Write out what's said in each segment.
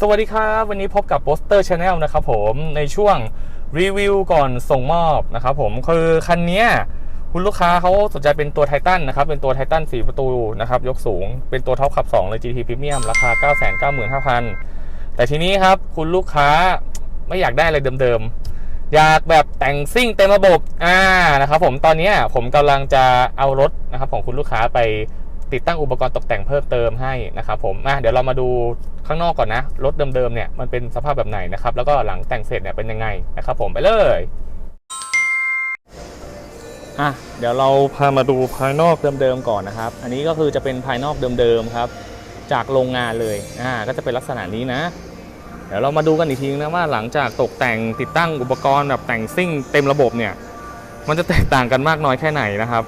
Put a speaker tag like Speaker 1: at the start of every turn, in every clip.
Speaker 1: สวัสดีครับ วันนี้พบกับโปสเตอร์ชาแนลนะครับผมในช่วงรีวิวก่อนส่งมอบนะครับผมคือคันนี้คุณลูกค้าเขาสนใจเป็นตัวไททันนะครับ เป็นตัวไททัน4ประตูนะครับ ยกสูง เป็นตัวท็อปขับ 2 เลย GT Premium ราคา 995,000 แต่ทีนี้ครับคุณลูกค้าไม่อยากได้อะไรเดิมๆ อยากแบบแต่งซิ่งเต็มระบบอ่านะครับผมตอนนี้ผมกำลังจะเอารถนะครับของคุณลูกค้าไป ติดตั้งอุปกรณ์ตกแต่งเพิ่มเติมให้นะครับผมอะเดี๋ยวเรามาดูข้างนอกก่อนนะ รถเดิมๆเนี่ยมันเป็นสภาพแบบไหนนะครับ แล้วก็หลังแต่งเสร็จเนี่ยเป็นยังไงนะครับผมไปเลยอะเดี๋ยวเราพามาดูภายนอกเดิมๆก่อนนะครับ อันนี้ก็คือจะเป็นภายนอกเดิมๆครับ จากโรงงานเลยอ่าก็จะเป็นลักษณะนี้นะ เดี๋ยวเรามาดูกันอีกทีนะว่าหลังจากตกแต่งติดตั้งอุปกรณ์แบบแต่งซิ่งเต็มระบบเนี่ย มันจะแตกต่างกันมากน้อยแค่ไหนนะครับ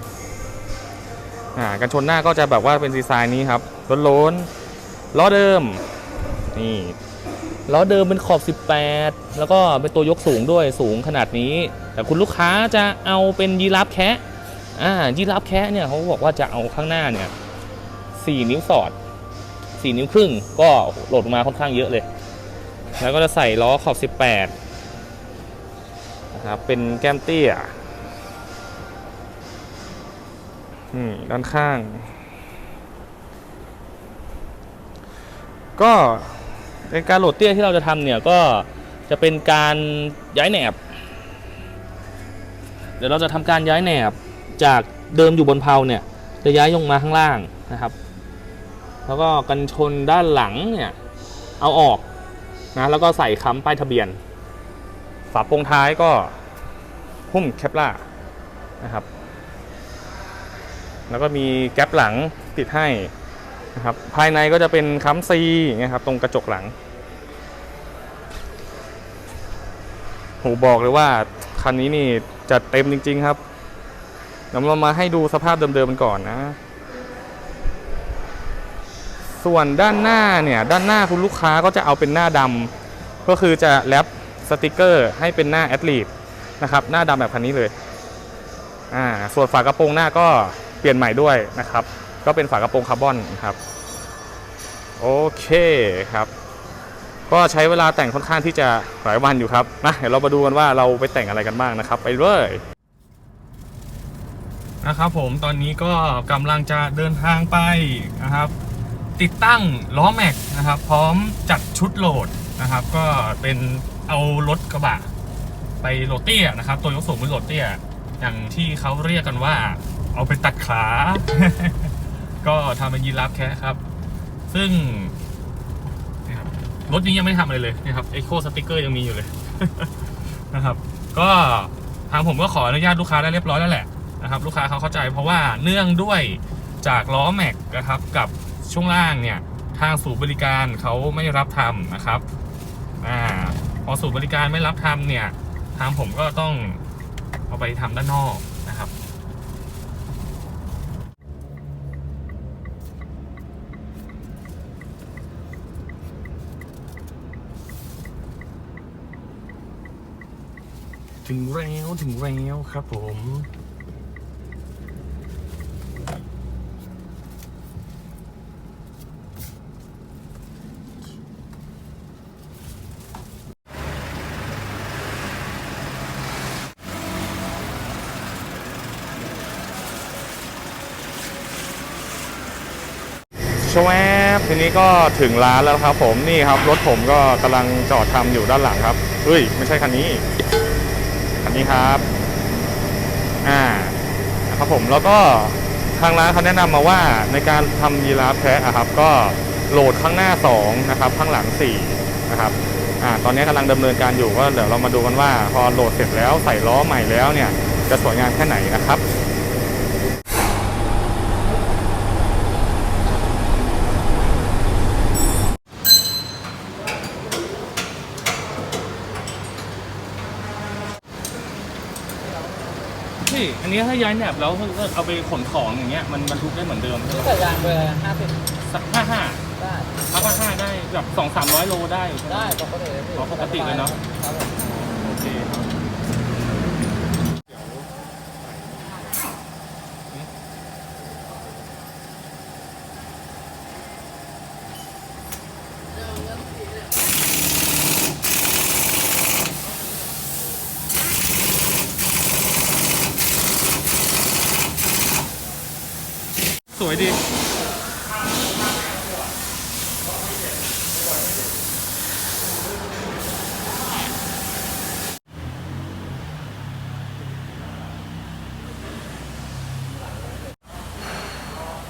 Speaker 1: อ่ากันชนหน้าก็จะแบบว่าเป็นดีไซน์นี้ครับล้นๆล้อเดิมนี่ล้อเดิมเป็นขอบ 18 แล้วก็เป็นตัวยกสูงด้วยสูงขนาดนี้ แต่คุณลูกค้าจะเอาเป็นยีราฟแคะอ่ายีราฟแคะเนี่ยเขาบอกว่าจะเอาข้างหน้าเนี่ย4นิ้วสอด 4 นิ้วครึ่ง ก็โหลดมาค่อนข้างเยอะเลย แล้วก็จะใส่ล้อขอบ 18นะครับเป็นแก้มเตี้ย ด้านข้าง ก็ในการโหลดเตี้ยที่เราจะทำเนี่ยก็จะเป็นการย้ายแหนบ เดี๋ยวเราจะทำการย้ายแหนบจากเดิมอยู่บนเพลาเนี่ยจะย้ายลงมาข้างล่างนะครับ แล้วก็กันชนด้านหลังเนี่ยเอาออกนะแล้วก็ใส่ค้ำป้ายทะเบียน ฝาโปรงท้ายก็หุ้มแคปล่านะครับ แล้วก็มีแก๊ปหลังติดให้นะครับภายในก็จะเป็นค้ำซีอย่างเงี้ยครับตรงกระจกหลังโหบอกเลยว่าคันนี้นี่จะเต็มจริง ๆ ครับเดี๋ยวเรามาให้ดูสภาพเดิมๆกันก่อนนะ ส่วนด้านหน้าเนี่ยด้านหน้าคุณลูกค้าก็จะเอาเป็นหน้าดำก็คือจะแรปสติกเกอร์ให้เป็นหน้าแอดลีดนะครับหน้าดำแบบคันนี้เลยอ่าส่วนฝากระโปรงหน้าก็ เปลี่ยนใหม่ด้วยนะครับ ก็เป็นฝากระโปรงคาร์บอนครับโอเคครับ ก็ใช้เวลาแต่งค่อนข้างที่จะหลายวันอยู่ครับนะเดี๋ยวเรามาดูกันว่าเราไปแต่งอะไรกันบ้างนะครับ ไปเลยนะครับผมตอนนี้ก็กำลังจะเดินทางไปนะครับ ติดตั้งล้อแม็กนะครับ พร้อมจัดชุดโหลดนะครับ ก็เป็นเอารถกระบะไปโหลดเตี้ยนะครับ ตัวยกสูงเป็นโหลดเตี้ย อย่างที่เขาเรียกกันว่า เอาไปตัดขา ก็ทำเป็นยีราฟแคะครับ ซึ่งนี่ครับรถนี้ยังไม่ทำอะไรเลยนะครับเอ็กโคสติกเกอร์ยังมีอยู่เลยนะครับ ก็ทางผมก็ขออนุญาตลูกค้าได้เรียบร้อยแล้วแหละนะครับ ลูกค้าเขาเข้าใจเพราะว่าเนื่องด้วยจากล้อแม็กนะครับกับช่วงล่างเนี่ยทางศูนย์บริการเขาไม่รับทำนะครับอ่าพอศูนย์บริการไม่รับทำเนี่ย ทางผมก็ต้องเอาไปทำด้านนอกนะครับ ถึงแล้วถึงแล้วครับผม ชวบทีนี้ก็ถึงร้านแล้วครับผมนี่ครับ รถผมก็กำลังจอดทำอยู่ด้านหลังครับเฮ้ย ไม่ใช่คันนี้ันนี้ครับ อ่านะครับผมแล้วก็ทางร้านเขาแนะนำมาว่าในการทำยีราฟแพะอะครับ ก็โหลดข้างหน้า2นะครับข้างหลัง4นะครับอ่าตอนนี้กำลังดำเนินการอยู่ก็เดี๋ยวเรามาดูกันว่า พอโหลดเสร็จแล้วใส่ล้อใหม่แล้วเนี่ยจะสวยงามแค่ไหนนะครับ พี่ อันนี้ถ้าย้ายแหนบแล้วเอาไปขนของอย่างเงี้ยมันบรรทุกได้เหมือนเดิมใช่ไหม
Speaker 2: ใส่ยางเบอร์ห้าสิบ
Speaker 1: สักห้าห้า
Speaker 2: ได้
Speaker 1: ห้าห้าได้แบบสองสามร้อยโลได้ใช่ไหม
Speaker 2: ได้ปกติเลยพี่
Speaker 1: อ๋อปกติเลยเนอะ
Speaker 2: ครับผม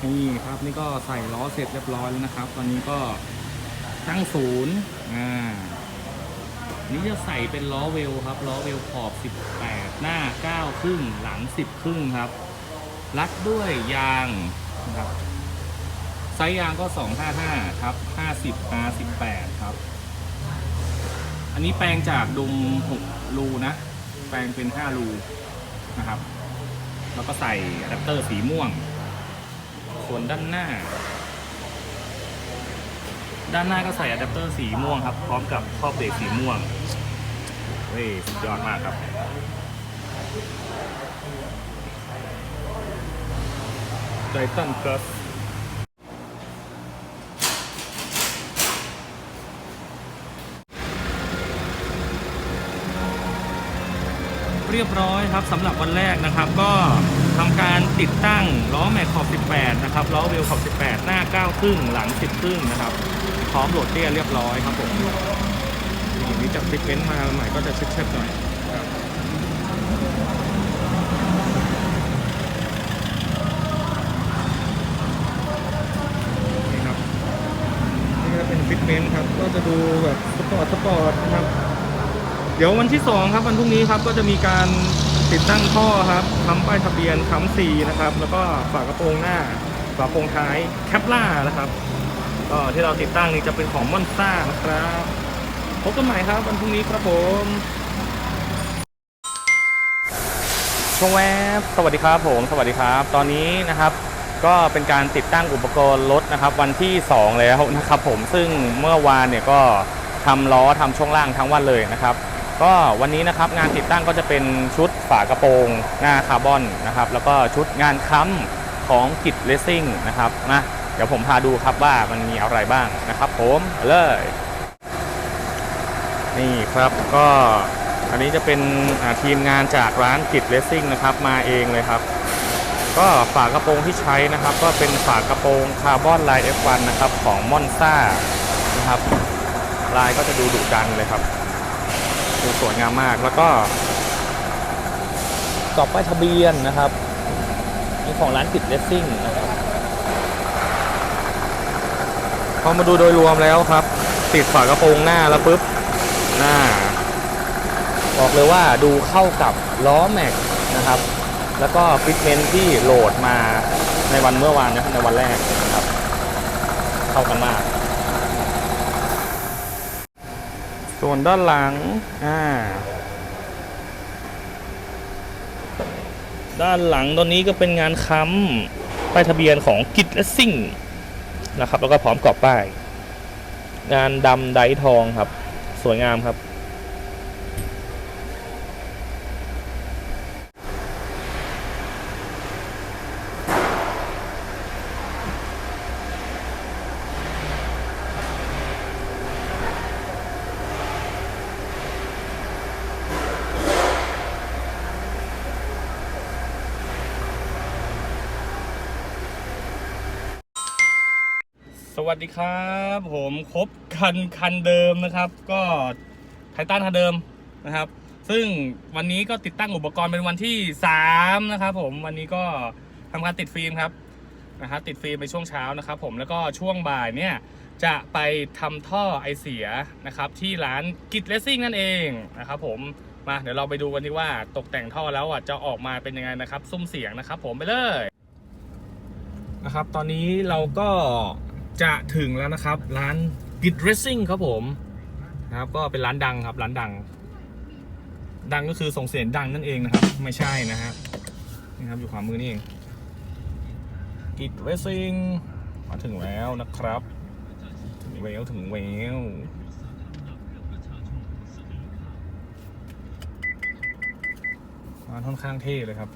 Speaker 1: นี่ครับนี่ก็ใส่ล้อเสร็จเรียบร้อยแล้วนะครับ ตอนนี้ก็ตั้งศูนย์อ่านี่จะใส่เป็นล้อเวลครับล้อเวลขอบ 18 หน้า 9 ครึ่งหลัง 10 ครึ่งครับรัดด้วยยางนะครับไซส์ยางก็ 255ครับ50 R18 ครับ อันนี้แปลงจากดุม 6 รูนะ แปลงเป็น 5 รูนะครับ แล้วก็ใส่อะแดปเตอร์สีม่วง ส่วนด้านหน้า ด้านหน้าก็ใส่อะแดปเตอร์สีม่วงครับ พร้อมกับครอบเบรกสีม่วงเฮ้ยสุดยอดมากครับไ i ทันพลัสเรียบร้อยครับสำหรับวันแรกนะครับก็ ทำการติดตั้งล้อแม็กขอบ 18 นะครับล้อเวลขอบ 18 หน้า 9 ครึ่ง หลัง 10 ครึ่งนะครับ พร้อมโหลดเตี้ยเรียบร้อยครับผมนี่างนี่จากฟิกเมนต์มาใหม่ก็จะเช็ดๆหน่อยนี่ครับนี่ก็เป็นฟิตเมนต์ครับก็จะดูแบบสปอร์ตสปอร์ตนะครับ เดี๋ยววันที่ 2 ครับวันพรุ่งนี้ครับก็จะมีการ ติดตั้งท่อครับทำป้ายทะเบียนค้ำสีนะครับ แล้วก็ฝากระโปรงหน้า ฝากระโปรงท้ายแคปล่านะครับก็ที่เราติดตั้งนี่จะเป็นของมอนซ่านะครับพบกันใหม่ครับวันพรุ่งนี้ครับผมช่วงแวบสวัสดีครับผม สวัสดีครับ ตอนนี้นะครับ ก็เป็นการติดตั้งอุปกรณ์รถนะครับ วันที่ 2 แล้วนะครับผมซึ่งเมื่อวานเนี่ยก็ทำล้อทำช่วงล่างทั้งวันเลยนะครับ ก็วันนี้นะครับงานติดตั้งก็จะเป็นชุด ฝากระโปรงหน้าคาร์บอนนะครับ แล้วก็ชุดงานค้ำของกิจเลสซิ่งนะครับนะเดี๋ยวผมพาดูครับว่ามันมีอะไรบ้างนะครับผมเลย นี่ครับก็อันนี้จะเป็นทีมงานจากร้านกิจเลสซิ่งนะครับมาเองเลยครับ ก็ฝากระโปรงที่ใช้นะครับ ก็เป็นฝากระโปรงคาร์บอนลาย F1 นะครับของมอนซ่านะครับลายก็จะดูดุดันเลยครับดูสวยงามมากแล้วก็ กรอบป้ายทะเบียนนะครับนี่ของร้านกิจเลสซิ่งนะครับพอมาดูโดยรวมแล้วครับ ติดฝากระโปรงหน้าแล้วปุ๊บหน้า บอกเลยว่าดูเข้ากับล้อแม็กนะครับ แล้วก็ฟิตเมนที่โหลดมาในวันเมื่อวานนะในวันแรกนะครับ เข้ากันมาก ส่วนด้านหลังอ่า ด้านหลังตอนนี้ก็เป็นงานค้ำป้ายทะเบียนของกิจและซิ่งนะครับ แล้วก็พร้อมกรอบป้าย งานดำไดทองครับ สวยงามครับ วัสดีครับ ผมคบคันคันเดิมนะครับ ก็ไททันคันเดิมนะครับ ซึ่งวันนี้ก็ติดตั้งอุปกรณ์เป็นวันที่ 3 นะครับ ผมวันนี้ก็ทำการติดฟิล์มครับนะฮะติดฟิล์มในช่วงเช้านะครับ ผมแล้วก็ช่วงบ่ายเนี่ยจะไปทำท่อไอเสียนะครับที่ร้านกิจเลสซิ่งนั่นเองนะครับผมมาเดี๋ยวเราไปดูกันที่ว่าตกแต่งท่อแล้วอะจะออกมาเป็นยังไงนะครับซุ้มเสียงนะครับ ผมไปเลยนะครับ ตอนนี้เราก็ จะถึงแล้วนะครับ ร้าน Git Racing ครับผมนะครับก็เป็นร้านดังครับร้านดัง ดังก็คือส่งเสียงดังนั่นเองนะครับ ไม่ใช่นะฮะนี่ครับอยู่ขวามือนี่เอง Git Racing มาถึงแล้วนะครับถึงเวลถึงเวลร้านค่อนข้างเท่เลยครับ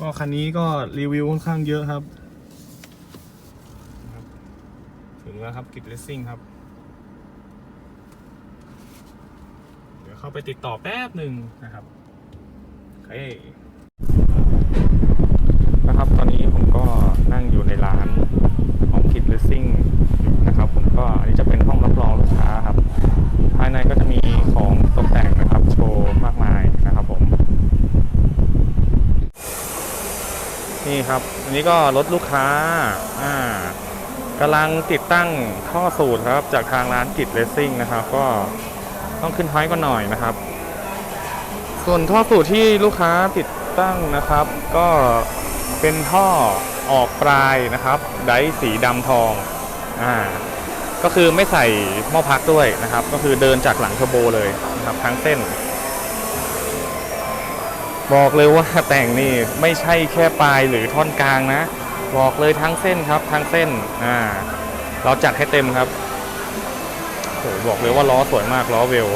Speaker 1: ก็คันนี้ก็รีวิวค่อนข้างเยอะครับ ถึงแล้วครับกิจเลสซิ่งครับ เดี๋ยวเข้าไปติดต่อแป๊บหนึ่งนะครับเคนะครับ ตอนนี้ผมก็นั่งอยู่ในร้านออมคิดเลสซิ่งนะครับ ผมก็อันนี้จะเป็นห้องรับรองลูกค้าครับ ภายในก็จะมีของตกแต่งนะครับ โชว์มากมายนะครับผม นี่ครับ อั นี้ก็รถลูกค้าอ่ากำลังติดตั้งท่อสูตรครับ จากทางร้านกิจเลสซิ่งนะครับ ก็ต้องขึ้นไฟก่อนหน่อยนะครับ ส่วนท่อสูตรที่ลูกค้าติดตั้งนะครับ ก็เป็นท่อออกปลายนะครับไดสีดำทองอ่าก็คือไม่ใส่หม้อพักด้วยนะครับ ก็คือเดินจากหลังเทอร์โบเลยนะครับทั้งเส้น บอกเลยว่าแต่งนี่ไม่ใช่แค่ปลายหรือท่อนกลางนะ บอกเลยทั้งเส้นครับทั้งเส้นอ่าเราจัดให้เต็มครับโหบอกเลยว่าล้อสวยมากล้อเวล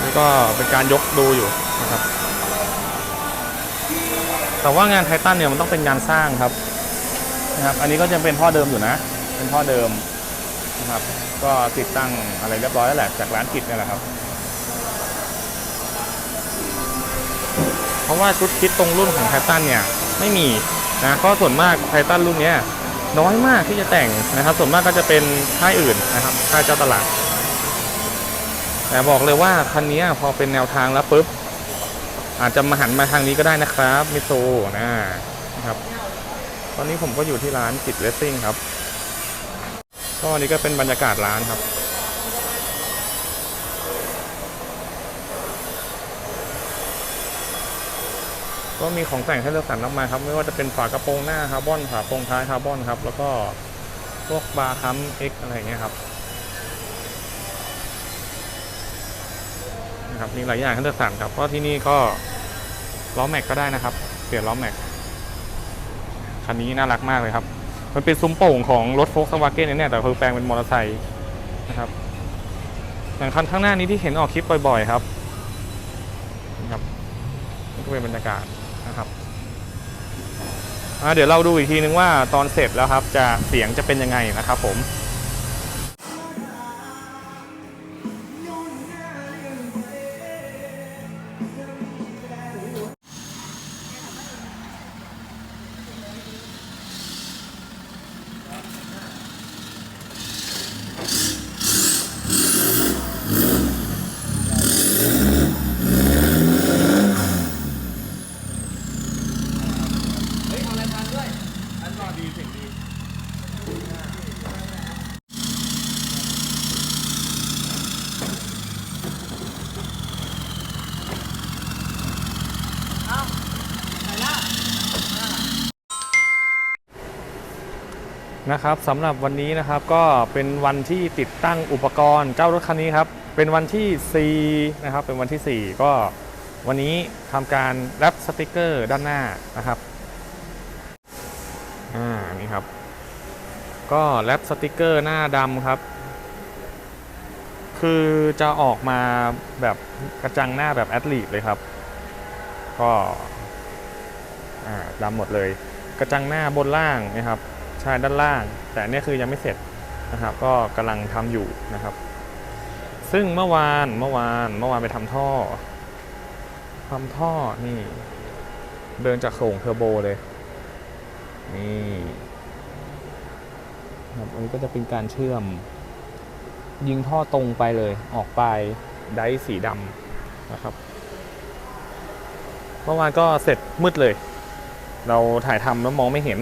Speaker 1: นี่ก็เป็นการยกดูอยู่นะครับ แต่ว่างานไททันเนี่ยมันต้องเป็นงานสร้างครับนะครับ อันนี้ก็จะเป็นท่อเดิมอยู่นะ เป็นท่อเดิมนะครับ ก็ติดตั้งอะไรเรียบร้อยแล้วแหละจากร้านกิจเนี่ยแหละครับ เพราะว่าชุดคิดตรงรุ่นของไททันเนี่ยไม่มีนะก็ส่วนมากไททันรุ่นเนี้ยน้อยมากที่จะแต่งนะครับ ส่วนมากก็จะเป็นค่ายอื่นนะครับค่ายเจ้าตลาดแต่บอกเลยว่าคันนี้พอเป็นแนวทางแล้วปุ๊บอาจจะมาหันมาทางนี้ก็ได้นะครับมิโซนะนะครับ ตอนนี้ผมก็อยู่ที่ร้านกิจเลสซิ่งครับ ก็อันนี้ก็เป็นบรรยากาศร้านครับ ก็มีของแต่งให้เลือกสรรมากมายครับ ไม่ว่าจะเป็นฝากระโปรงหน้าคาร์บอนฝาโปรงท้ายคาร์บอนครับ แล้วก็พวกบาร์คัมเอ็กอะไรอย่างเงี้ยครับนะครับมีหลายอย่างให้เลือกสรรครับเพราะที่นี่ก็ล้อแม็กก็ได้นะครับ เปลี่ยนล้อแม็กคันนี้น่ารักมากเลยครับ มันเป็นซุ้มโป่งของรถโฟล์ s วาเก้นเนี่ยแต่คือแปลงเป็นมอเตอร์ไซค์นะครับอย่างคันข้างหน้านี้ที่เห็นออกคลิปบ่อยๆครับนะครับนี่ก็เป็นบรรยากาศนะครับเดี๋ยวเราดูอีกทีนึงว่าตอนเสร็จแล้วครับจะเสียงจะเป็นยังไงนะครับผม นะครับสำหรับวันนี้นะครับก็เป็นวันที่ติดตั้งอุปกรณ์เจ้ารถคันนี้ครับ เป็นวันที่4นะครับเป็นวันที่ 4 ก็วันนี้ทำการแรปสติกเกอร์ด้านหน้านะครับ ครับ ก็แรปสติกเกอร์หน้าดำครับ คือจะออกมาแบบกระจังหน้าแบบแอดลีดเลยครับ ก็ดำหมดเลย กระจังหน้าบนล่างนะครับใช่ด้านล่าง แต่นเนี่ยคือยังไม่เสร็จนะครับ ก็กำลังทำอยู่นะครับ ซึ่งเมื่อวานเมื่อวานเมื่อวานไปทำท่อทำท่อนี่ เดินจากโขงเทอร์โบเลย นี่ ครับอันนี้ก็จะเป็นการเชื่อม ยิงท่อตรงไปเลยออกไปไดร์สีดำนะครับเมื่อวานก็เสร็จมืดเลย เราถ่ายทำแล้วมองไม่เห็น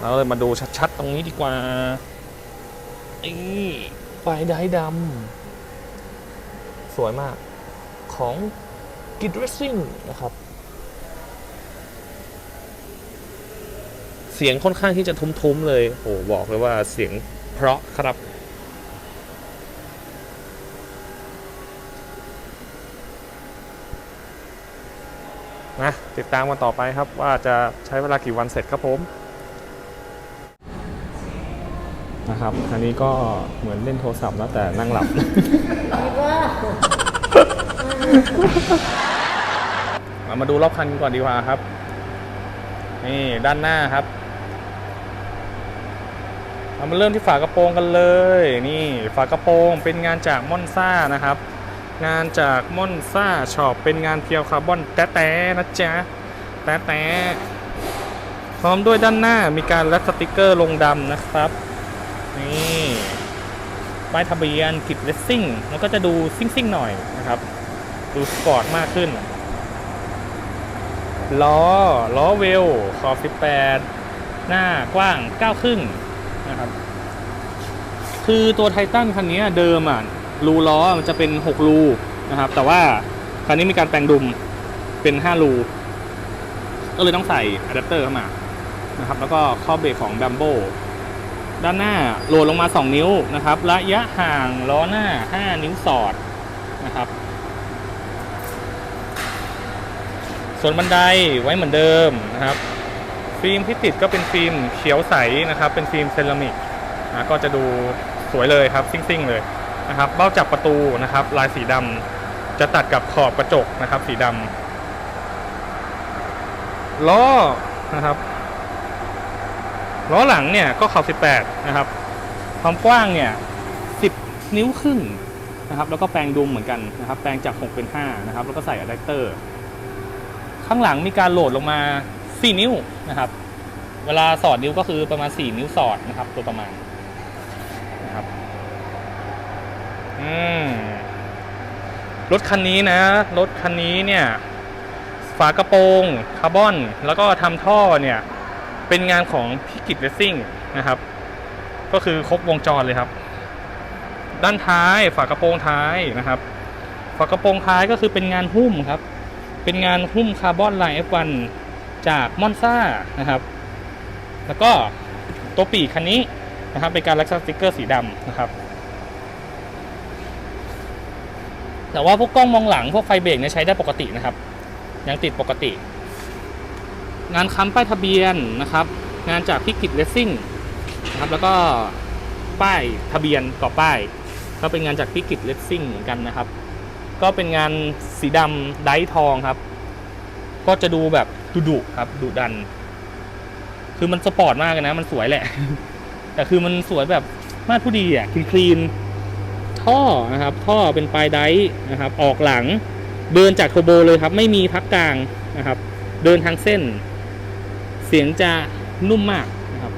Speaker 1: เราเลยมาดูชัดๆ ตรงนี้ดีกว่านี่ไฟไดร์ดำสวยมากของกิดเรสซิ่งนะครับ เสียงค่อนข้างที่จะทุ้มๆเลยโอ้บอกเลยว่าเสียงเพราะครับนะติดตามกันต่อไปครับว่าจะใช้เวลากี่วันเสร็จครับผมนะครับอันนี้ก็เหมือนเล่นโทรศัพท์แล้วแต่นั่งหลับเรามาดูรอบคันก่อนดีกว่าครับ นี่ด้านหน้าครับ เรามาเริ่มที่ฝากระโปรงกันเลย นี่ฝากระโปรงเป็นงานจากมอนซ่านะครับ งานจากมอนซ่าช็อปเป็นงานเพียวคาร์บอนแต๊ะๆนะจ๊ะแต๊ะๆพร้อมด้วยด้านหน้ามีการแรปสติกเกอร์ลงดำนะครับ นี่ป้ายทะเบียนกิดเลสซิ่งแล้วก็จะดูซิ่งๆหน่อยนะครับ ดูสปอร์ตมากขึ้น ล้อ ล้อเวลขอบ18หน้ากว้าง9ครึ่ง นะครับ คือตัวไททันคันนี้เดิมอะรูล้อมันจะเป็น6รูนะครับ แต่ว่าคันนี้มีการแปลงดุมเป็น5รูก็เลยต้องใส่อะแดปเตอร์เข้ามานะครับ แล้วก็ข้อเบรกของ b บมโบด้านหน้าโหลดลงมา 2 นิ้วนะครับ ระยะห่างล้อหน้า 5 นิ้วสอดนะครับ ส่วนบันไดไว้เหมือนเดิมนะครับ ฟิล์มที่ติดก็เป็นฟิล์มเขียวใสนะครับ เป็นฟิล์มเซรามิกนะก็จะดูสวยเลยครับซิ่งๆเลยนะครับเบ้าจับประตูนะครับ ลายสีดำจะตัดกับขอบกระจกนะครับ สีดำล้อนะครับล้อหลังเนี่ยก็ขอบ 18 นะครับ ความกว้างเนี่ย 10 นิ้วครึ่งนะครับ แล้วก็แปลงดุมเหมือนกันนะครับ แปลงจาก 6 เป็น 5 นะครับ แล้วก็ใส่อะแดปเตอร์ ข้างหลังมีการโหลดลงมา 4 นิ้ว นะครับ เวลาสอดนิ้วก็คือประมาณ 4 นิ้วสอดนะครับตัวประมาณนะครับอืมรถคันนี้นะ รถคันนี้เนี่ย ฝากระโปรงคาร์บอน แล้วก็ทำท่อเนี่ย เป็นงานของพิกิตเรซซิ่งนะครับ ก็คือครบวงจรเลยครับ ด้านท้ายฝากระโปรงท้ายนะครับ ฝากระโปรงท้ายก็คือเป็นงานหุ้มครับ เป็นงานหุ้มคาร์บอนไลน์ F1 จากมอนซ่านะครับ แล้วก็ตัวปีกคันนี้นะครับเป็นการลักษณะสติกเกอร์สีดำนะครับ แต่ว่าพวกกล้องมองหลังพวกไฟเบรกเนี่ยใช้ได้ปกตินะครับ ยังติดปกติ งานค้ำป้ายทะเบียนนะครับ งานจากพิกิตเลสซิ่งนะครับแล้วก็ป้ายทะเบียนต่อป้าย ก็เป็นงานจากพิกิตเลสซิ่งเหมือนกันนะครับ ก็เป็นงานสีดำไดท์ทองครับ ก็จะดูแบบ ดุดุครับดุดัน คือมันสปอร์ตมากเลยนะ มันสวยแหละ แต่คือมันสวยแบบมาดผู้ดีอะคลีนคลีนท่อนะครับ ท่อเป็นปลายไดท์นะครับ ออกหลัง เดินจากโทโบเลยครับ ไม่มีพักกลางนะครับ เดินทางเส้น เสียงจะนุ่มมากนะครับ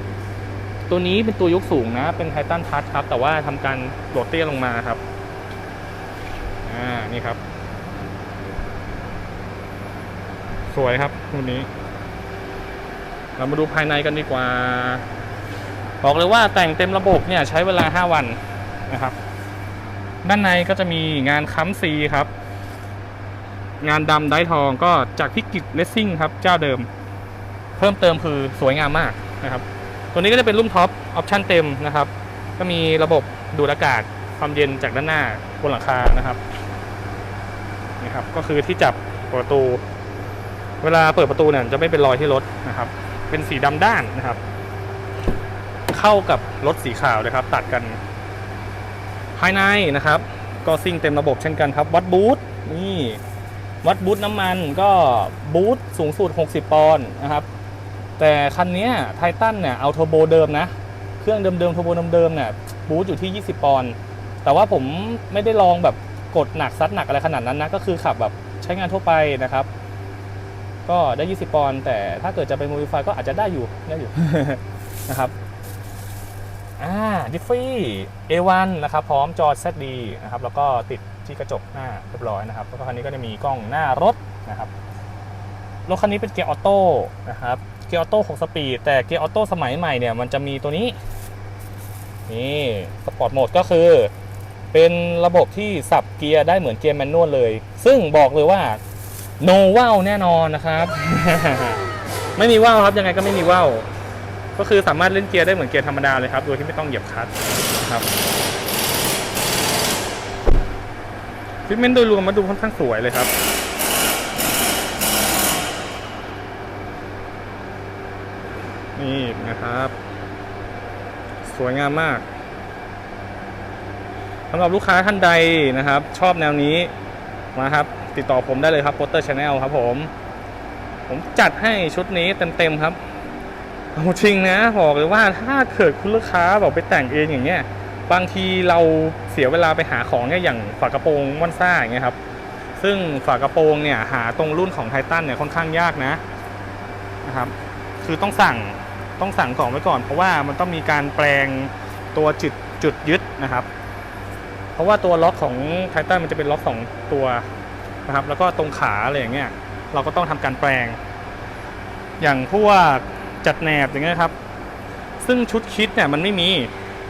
Speaker 1: ตัวนี้เป็นตัวยกสูงนะ เป็นไททันทัชครับ แต่ว่าทำการโหลดเตี้ยลงมาครับ อ่า นี่ครับ สวยครับรุ่นนี้ เรามาดูภายในกันดีกว่า บอกเลยว่าแต่งเต็มระบบเนี่ยใช้เวลา 5 วันนะครับ ด้านในก็จะมีงานค้ำซีครับ งานดำได้ทองก็จากพิกิตเลสซิ่งครับเจ้าเดิม เพิ่มเติมคือสวยงามมากนะครับ ตัวนี้ก็จะเป็นรุ่นท็อปออปชั่นเต็มนะครับ ก็มีระบบดูดอากาศความเย็นจากด้านหน้าบนหลังคานะครับนี่ครับ ก็คือที่จับประตู เวลาเปิดประตูเนี่ยจะไม่เป็นรอยที่รถนะครับ เป็นสีดำด้านนะครับ เข้ากับรถสีขาวนะครับ ตัดกัน ภายในนะครับ ก็ซิ่งเต็มระบบเช่นกันครับ วัดบูทนี่วัดบูทน้ำมันก็บูทสูงสุด 60 ปอนด์นะครับ แต่คันนี้ไททันเนี่ยเอาเทอร์โบเดิมนะ เครื่องเดิมๆเทอร์โบเดิมๆเนี่ยบูทอยู่ที่ 20 ปอนด์แต่ว่าผมไม่ได้ลองแบบกดหนักซัดหนักอะไรขนาดนั้นนะ ก็คือขับแบบใช้งานทั่วไปนะครับ ก็ได้ 20 ปอนด์แต่ถ้าเกิดจะไปโมดิฟายก็อาจจะได้อยู่ได้อยู่ นะครับอ่าดิฟฟี่ A1 นะครับ พร้อมจอ ZD นะครับ แล้วก็ติดที่กระจกหน้าเรียบร้อยนะครับ แล้วก็คันนี้ก็จะมีกล้องหน้ารถนะครับ รถคันนี้เป็นเกียร์ออโต้นะครับ เกียร์ออโต้6สปีด แต่เกียร์ออโต้สมัยใหม่เนี่ย มันจะมีตัวนี้ นี่สปอร์ตโหมดก็คือ เป็นระบบที่สับเกียร์ได้เหมือนเกียร์แมนนวลเลย ซึ่งบอกเลยว่า no ว่าวแน่นอนนะครับ ไม่มีว่าวครับยังไงก็ไม่มีว่าวก็คือสามารถเล่นเกียร์ได้เหมือนเกียร์ธรรมดาเลยครับ โดยที่ไม่ต้องเหยียบคลัตช์นะครับฟิตเมนต์โดยรวมมาดูค่อนข้างสวยเลยครับนี่นะครับ สวยงามมากสำหรับลูกค้าท่านใดนะครับ ชอบแนวนี้นะครับ ติดต่อผมได้เลยครับโปสเตอร์ชาแนลครับผม ผมจัดให้ชุดนี้เต็มๆครับเอาจริงนะบอกเลยว่าถ้าเกิดคุณลูกค้าบอกไปแต่งเองอย่างเงี้ยบางทีเราเสียเวลาไปหาของเนี่ยอย่างฝากระโปรงม่อนซ่าอย่างเงี้ยครับ ซึ่งฝากระโปรงเนี่ยหาตรงรุ่นของไททันเนี่ยค่อนข้างยากนะนะครับ คือต้องสั่งต้องสั่งของไว้ก่อน เพราะว่ามันต้องมีการแปลงตัวจุดจุดยึดนะครับ เพราะว่าตัวล็อกของไททันมันจะเป็นล็อกสองตัว นะครับ แล้วก็ตรงขาอะไรอย่างเงี้ยเราก็ต้องทำการแปลง อย่างพวกจัดแหนบอย่างเงี้ยครับ ซึ่งชุดคิดเนี่ยมันไม่มี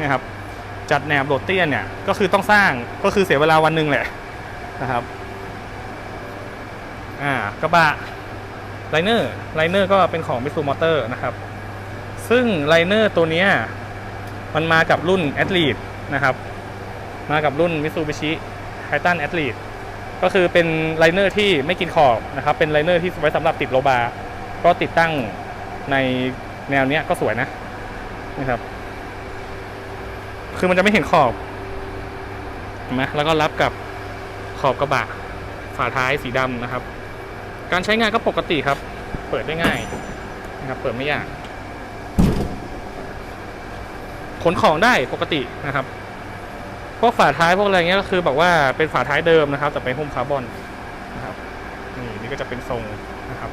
Speaker 1: นะครับจัดแหนบโหลดเตี้ยนเนี่ยก็คือต้องสร้างก็คือเสียเวลาวันหนึ่งแหละนะครับอ่ากระบะไลเนอร์ไลเนอร์ก็เป็นของมิสูมอเตอร์นะครับ ซึ่งไลเนอร์ตัวเนี้ยมันมากับรุ่นแอดลีดนะครับ มากับรุ่น Mitsubishi Titan Athlete ก็คือเป็นไลเนอร์ที่ไม่กินขอบนะครับ เป็นไลเนอร์ที่ไว้สำหรับติดโลบาร์ก็ติดตั้งในแนวเนี้ยก็สวยนะนะครับ คือมันจะไม่เห็นขอบเห็นไหมแล้วก็รับกับขอบกระบะฝาท้ายสีดำนะครับ การใช้งานก็ปกติครับ เปิดได้ง่ายนะครับ เปิดไม่ยาก ขนของได้ปกตินะครับ พวกฝาท้ายพวกอะไรเงี้ยก็คือบอกว่าเป็นฝาท้ายเดิมนะครับ แต่เป็นหุ้มคาร์บอนนะครับนี่นี่ก็จะเป็นทรงนะครับ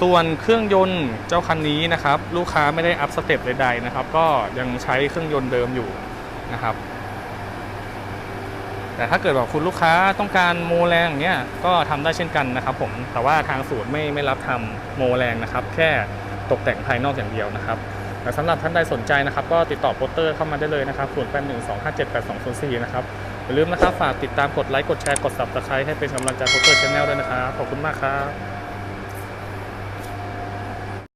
Speaker 1: ส่วนเครื่องยนต์เจ้าคันนี้นะครับ ลูกค้าไม่ได้อัพสเต็ปใดๆนะครับ ก็ยังใช้เครื่องยนต์เดิมอยู่นะครับ แต่ถ้าเกิดแบบคุณลูกค้าต้องการโมแรงอย่างเงี้ยก็ทำได้เช่นกันนะครับ ผมแต่ว่าทางสูตรไม่ไม่รับทำโมแรงนะครับ แค่ตกแต่งภายนอกอย่างเดียวนะครับ สำหรับท่านใดสนใจนะครับ ก็ติดต่อโปสเตอร์เข้ามาได้เลยนะครับ0 8 1 2 5 7 8 2 0 4นะครับอย่าลืมนะครับ ฝากติดตามกดไลค์กดแชร์กด subscribe ให้เป็นกำลังใจโปสเตอร์ชาแนลด้วยนะครับขอบคุณมากครับ